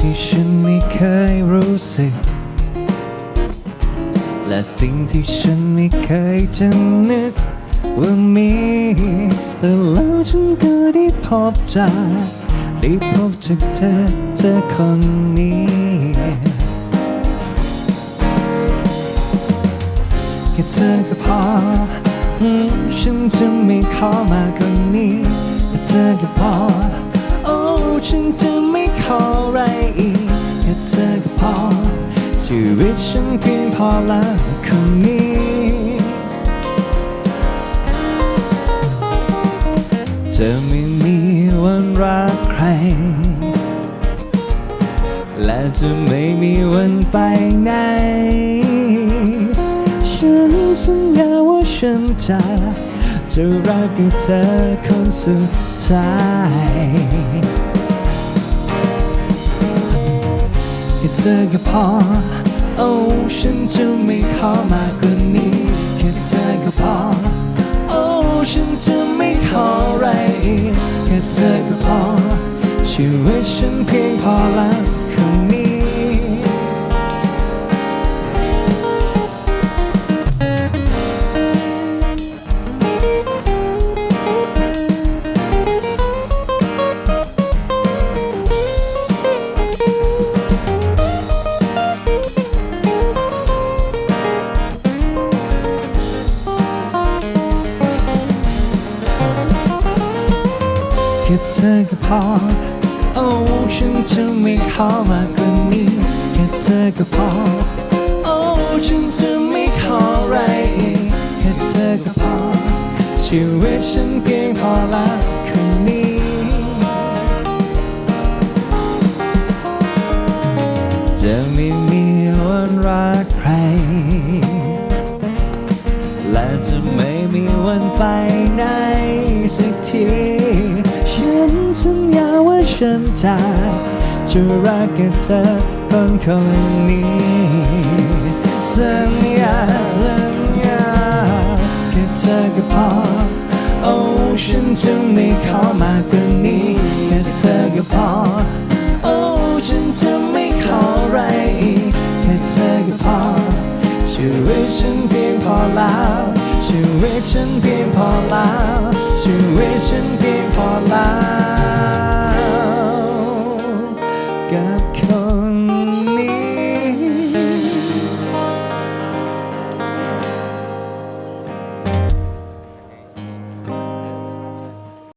ที่ฉันไม่เคยรู้สึก และสิ่งที่ฉันไม่เคยจะนึกว่ามีแต่แล้วฉันก็ได้พบเจอได้พบจากเธอเธอคนนี้ แค่เธอก็พอ ฉันจะไม่ขอมากกว่านี้แค่เธอก็พอ โอ้ ฉันจะไม่ขอ อแล้วคนนี้ จะไม่มีวันรักใคร และจะไม่มีวันไปไหน ฉันสัญญาว่าฉันจะจะรักกับเธอคนสุดท้ายแค่เธอก็พอ อ้ฉันจะไม่ขอมากกว่านี้แค่เธอก็พอ โอ้ฉันจะไม่ขออะไรอีกแค่เธอก็พอชีวิตฉันเพียงพอแล้วคนนี้ ค่เธอก็พอ โอ้ฉันจะไม่ขอมากกว่านี้แค่เธอก็พอ โอ้ฉันจะไม่ขออะไรอีกแค่เธอก็พอ ชีวิตฉันเพียงพอแล้วคนนี้จะไม่มีวันรักใคร และจะไม่มีวันไปไหนสักที ฉันจะจะรักกับเธอคนคนนี้สัญญาสัญญาแค่เธอก็พอโอ้ฉันจะไม่ขอมากกว่านี้แค่เธอก็พอโอ้ฉันจะไม่ขออะไรอีกแค่เธอก็พอชีวิตฉันเพียงพอแล้วชีวิตฉันเพียงพอแล้วชีวิตฉันเพียงพอแล้ว 지갑 켜